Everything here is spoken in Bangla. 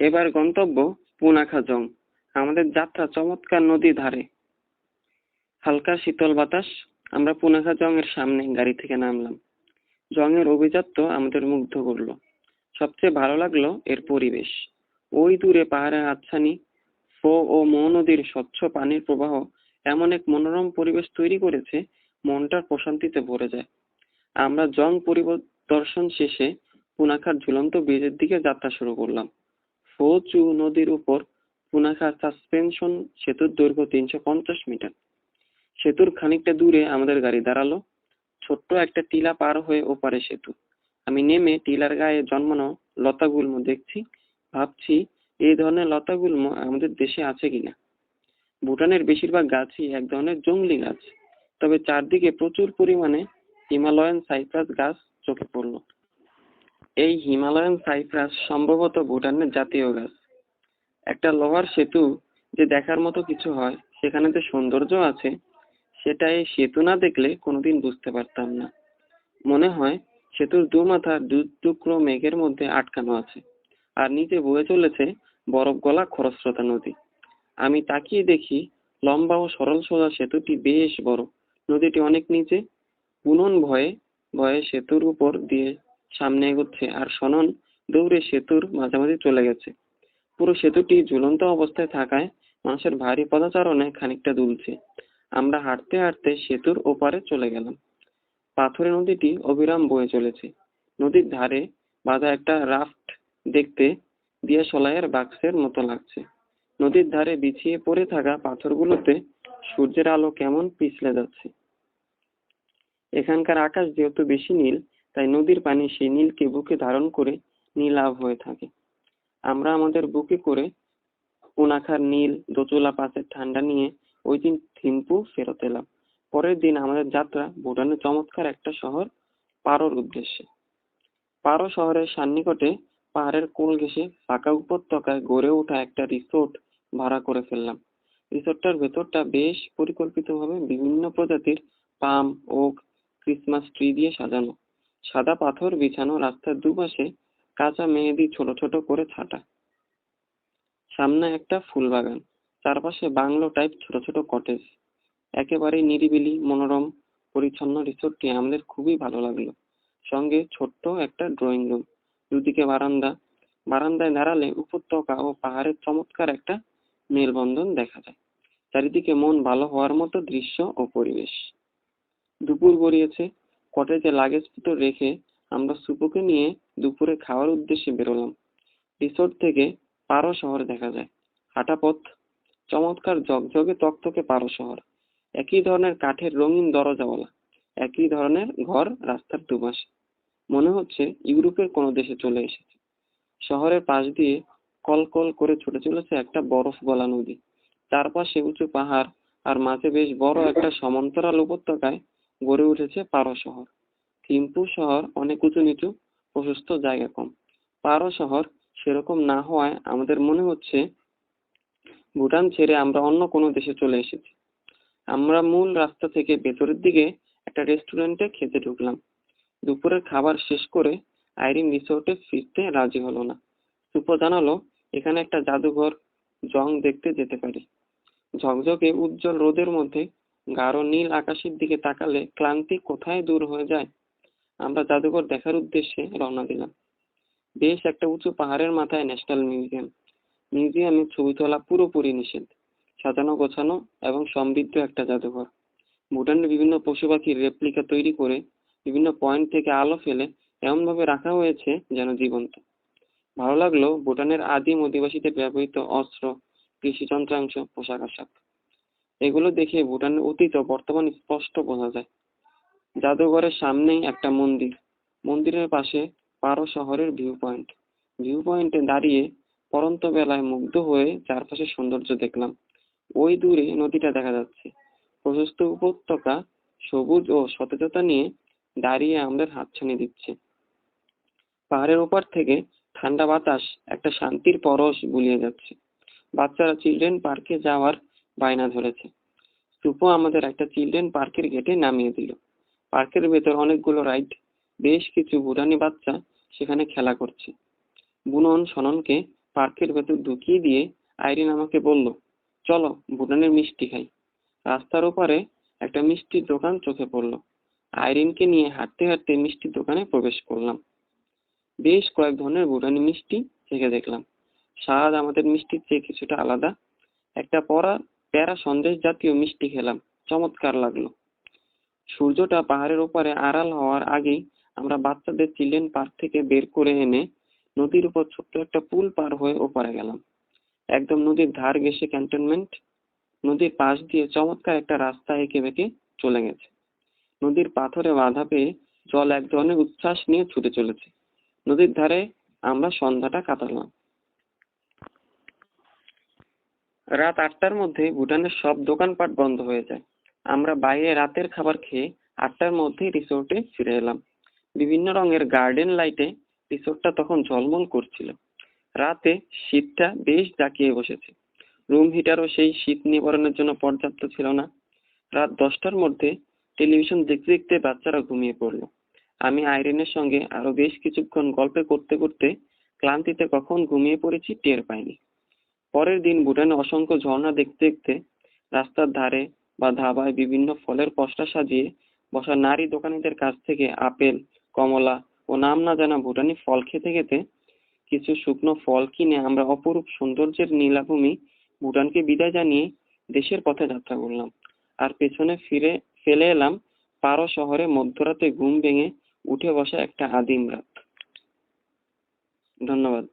এবার গন্তব্য পুনাখাজং আমাদের যাত্রা চমৎকার নদী ধারে। হালকা শীতল বাতাস, আমরা পুনাখাজং এর সামনে গাড়ি থেকে নামলাম। জংয়ের অভিজাত্য আমাদের মুগ্ধ করল। সবচেয়ে ভালো লাগল এর পরিবেশ। ওই দূরে পাহাড়ের হাতছানি ফো ও মো নদীর স্বচ্ছ পানির প্রবাহ এমন এক মনোরম পরিবেশ তৈরি করেছে মনটা প্রশান্তিতে ভরে যায়। আমরা জং পরিদর্শন শেষে পুনাখার ঝুলন্ত ব্রিজের দিকে যাত্রা শুরু করলাম। ফো চু নদীর উপর পুনাখা সাসপেনশন সেতুর দৈর্ঘ্য তিনশো পঞ্চাশ মিটার। সেতুর খানিকটা দূরে আমাদের গাড়ি দাঁড়াল। ছোট্ট একটা টিলা পার হয়ে ওপারে সেতু। আমি নেমে টিলার গায়ে জন্মানো লতাগুল্ম দেখছি। ভাবছি, এই ধরনের লতাগুল্ম আমাদের দেশে আছে কিনা? ভুটানের বেশিরভাগ গাছই এক ধরনের জংলি গাছ। তবে চারদিকে প্রচুর পরিমাণে হিমালয়ান সাইপ্রাস গাছ চোখে পড়ল। এই হিমালয়ান সাইপ্রাস সম্ভবত ভুটানের জাতীয় গাছ। একটা লোহার সেতু যে দেখার মতো কিছু হয়, সেখানে যে সৌন্দর্য আছে, সেটা এই সেতু না দেখলে কোনোদিন বুঝতে পারতাম না। মনে হয় সেতুর দু মাথা দু টুকরো মেঘের মধ্যে আটকানো আছে, আর নিচে বয়ে চলেছে বরফ গলা খরস্রোতা নদী। আমি তাকিয়ে দেখি লম্বা ও সরল সোজা সেতুটি বেশ বড়। নদীটি অনেক নিচে পুনন ভয়ে ভয়ে সেতুর উপর দিয়ে সামনে এগোচ্ছে। আর সনন দৌড়ে সেতুর মাঝামাঝি চলে গেছে। পুরো সেতুটি ঝুলন্ত অবস্থায় থাকায় মানুষের ভারী পদাচারণে খানিকটা দুলছে। আমরা হাঁটতে হাঁটতে সেতুর ওপারে চলে গেলাম। পাথরে নদীটি অবিরাম বয়ে চলেছে। নদীর ধারে বাঁধা একটা রাফট দেখতে দিয়াশলাইয়ের বাক্সের মতো লাগছে। নদীর ধারে বিছিয়ে পড়ে থাকা পাথরগুলোতে সূর্যের আলো কেমন পিছলে যাচ্ছে। এখানকার আকাশ যেহেতু বেশি নীল তাই নদীর পানি সেই নীলকে বুকে ধারণ করে নীলাভ হয়ে থাকে। আমরা আমাদের বুকে করে পুনাখার নীল দোচলা পাশের ঠান্ডা নিয়ে ওই দিন থিম্পু ফেরত এলাম। পরের দিন আমাদের যাত্রা ভুটানের চমৎকার একটা শহর, পারোর উদ্দেশ্যে। পারো শহরের সান্নিকটে পাহাড়ের কোল ঘেঁষে ফাঁকা উপত্যকায় গড়ে ওঠা একটা রিসোর্ট ভাড়া করে ফেললাম। রিসোর্টটার ভেতরটা বেশ পরিকল্পিতভাবে বিভিন্ন প্রজাতির পাম, ওক, ক্রিসমাস ট্রি দিয়ে সাজানো। সাদা পাথর বিছানো রাস্তার দুপাশে কাঁচা মেহেদি ছোট ছোট করে ছাটা। সামনে একটা ফুল বাগান চারপাশে বাংলো টাইপ ছোট ছোট কটেজ একেবারে নিরিবিলি, মনোরম, পরিচ্ছন্ন রিসোর্টটি আমাদের খুবই ভালো লাগল। সঙ্গে ছোট্ট একটা ড্রয়িং রুম দুদিকে বারান্দা। বারান্দায় দাঁড়ালে উপত্যকা ও পাহাড়ের চমৎকার একটা মেলবন্ধন দেখা যায়। চারিদিকে মন ভালো হওয়ার মতো দৃশ্য ও পরিবেশ। দুপুর গড়িয়েছে কটেজে লাগেজ পত্র রেখে আমরা সুপুকে নিয়ে দুপুরে খাওয়ার উদ্দেশ্যে বেরোলাম। রিসোর্ট থেকে পারো শহর দেখা যায়। হাঁটা পথ, চমৎকার ঝকঝকে তকতকে পারো শহর। একই ধরনের কাঠের রঙিন দরজাওয়ালা, একই ধরনের ঘর রাস্তার দুপাশে। মনে হচ্ছে ইউরোপের কোনো দেশে চলে এসেছে। শহরের পাশ দিয়ে কলকল করে ছুটে চলেছে একটা বরফ গলা নদী। চারপাশে উঁচু পাহাড় আর মাঝে বেশ বড় একটা সমান্তরাল উপত্যকায় গড়ে উঠেছে পারো শহর। থিম্পু শহর অনেক উঁচু নিচু, প্রশস্ত, জায়গা কম। পারো শহর সেরকম না হওয়ায় আমাদের মনে হচ্ছে ভুটান ছেড়ে আমরা অন্য কোনো দেশে চলে এসেছি। আমরা মূল রাস্তা থেকে ভেতরের দিকে একটা রেস্টুরেন্টে খেতে ঢুকলাম। দুপুরের খাবার শেষ করে আইরিন রিসোর্টে ফিরতে রাজি হলো না। সুপো জানালো, এখানে একটা জাদুঘর, জং দেখতে যেতে পারি। ঝকঝকে উজ্জ্বল রোদের মধ্যে গাঢ় নীল আকাশের দিকে তাকালে ক্লান্তি কোথায় দূর হয়ে যায়? আমরা জাদুঘর দেখার উদ্দেশ্যে রওনা দিলাম। বেশ একটা উঁচু পাহাড়ের মাথায় ন্যাশনাল মিউজিয়াম। মিউজিয়ামে ছবি তোলা পুরোপুরি নিষেধ। সাজানো, গোছানো এবং সমৃদ্ধ একটা জাদুঘর। ভুটানের বিভিন্ন পশু পাখির রেপ্লিকা তৈরি করে বিভিন্ন পয়েন্ট থেকে আলো ফেলে এমনভাবে রাখা হয়েছে যেন জীবন্ত। ভালো লাগল ভুটানের আদিম অধিবাসীদের ব্যবহৃত অস্ত্র, কৃষি যন্ত্রাংশ, পোশাক আশাক। এগুলো দেখে ভুটানের অতীত ও বর্তমান স্পষ্ট বোঝা যায়। জাদুঘরের সামনেই একটা মন্দির। মন্দিরের পাশে পারো শহরের ভিউ পয়েন্ট ভিউ পয়েন্টে দাঁড়িয়ে পরন্ত বেলায় মুগ্ধ হয়ে চারপাশের সৌন্দর্য দেখলাম। ওই দূরে নদীটা দেখা যাচ্ছে। প্রশস্ত উপত্যকা, সবুজ ও সতেজতা নিয়ে দাঁড়িয়ে আমাদের হাতছানি দিচ্ছে। পাহাড়ের ওপার থেকে ঠান্ডা বাতাস একটা শান্তির পরশ বুলিয়ে যাচ্ছে। বাচ্চারা চিলড্রেন পার্কে যাওয়ার বায়না ধরেছে। সুপো আমাদের একটা চিলড্রেন পার্কের গেটে নামিয়ে দিল। পার্কের ভেতর অনেকগুলো রাইড, বেশ কিছু ভুটানি বাচ্চা সেখানে খেলা করছে। বুনন সননকে পার্কের ভেতর ঢুকিয়ে দিয়ে আইরিন আমাকে বলল, চলো ভুটানের মিষ্টি খাই। রাস্তার ওপারে একটা মিষ্টির দোকান চোখে পড়ল। আইরিনকে নিয়ে হাঁটতে হাঁটতে মিষ্টির দোকানে প্রবেশ করলাম। বেশ কয়েক ধরনের ভুটানি মিষ্টি চেখে দেখলাম। স্বাদ আমাদের মিষ্টির চেয়ে কিছুটা আলাদা। একটা পরা প্যারা সন্দেশ জাতীয় মিষ্টি খেলাম। চমৎকার লাগল। সূর্যটা পাহাড়ের ওপারে আড়াল হওয়ার আগেই আমরা বাচ্চাদের চিলড্রেন পার্ক থেকে বের করে এনে নদীর উপর ছোট্ট একটা পুল পার হয়ে ওপারে গেলাম। একদম নদীর ধার ঘেঁষে ক্যান্টনমেন্ট, নদীর পাশ দিয়ে চমৎকার একটা রাস্তা এঁকে বেঁকে চলে গেছে। নদীর পাথরে বাধা পেয়ে জল এক ধরনের উচ্ছ্বাস নিয়ে ছুটে চলেছে। নদীর ধারে আমরা সন্ধ্যাটা কাটালাম। রাত আটটার মধ্যে ভুটানের সব দোকানপাট বন্ধ হয়ে যায়। আমরা বাইরে রাতের খাবার খেয়ে আটটার মধ্যেই রিসোর্টে ফিরে এলাম। বিভিন্ন রঙের গার্ডেন লাইটে রিসোর্টটা তখন ঝলমল করছিল। রাতে শীতটা বেশ জাকিয়ে বসেছে। রুম হিটারও সেই শীত নিবারণের জন্য পর্যাপ্ত ছিল না। রাত দশটার মধ্যে টেলিভিশন দেখতে দেখতে বাচ্চারা ঘুমিয়ে পড়ল। আমি আইরিনের সঙ্গে আরও বেশ কিছুক্ষণ গল্প করতে করতে ক্লান্তিতে কখন ঘুমিয়ে পড়েছি টের পাইনি। পরের দিন ভুটানে অসংখ্য ঝর্ণা দেখতে দেখতে রাস্তার ধারে বা ধাবায় বিভিন্ন ফলের পসরা সাজিয়ে বসা নারী দোকানীদের কাছ থেকে আপেল, কমলা ও নাম না জানা ভুটানি ফল খেতে খেতে কিছু শুকনো ফল কিনে আমরা অপরূপ সৌন্দর্যের নীলাভূমি ভুটানকে বিদায় জানিয়ে দেশের পথে যাত্রা করলাম। আর পেছনে ফিরে, ফেলে এলাম পারো শহরে মধ্যরাতে ঘুম ভেঙে উঠে বসা একটা আদিম রাত। ধন্যবাদ।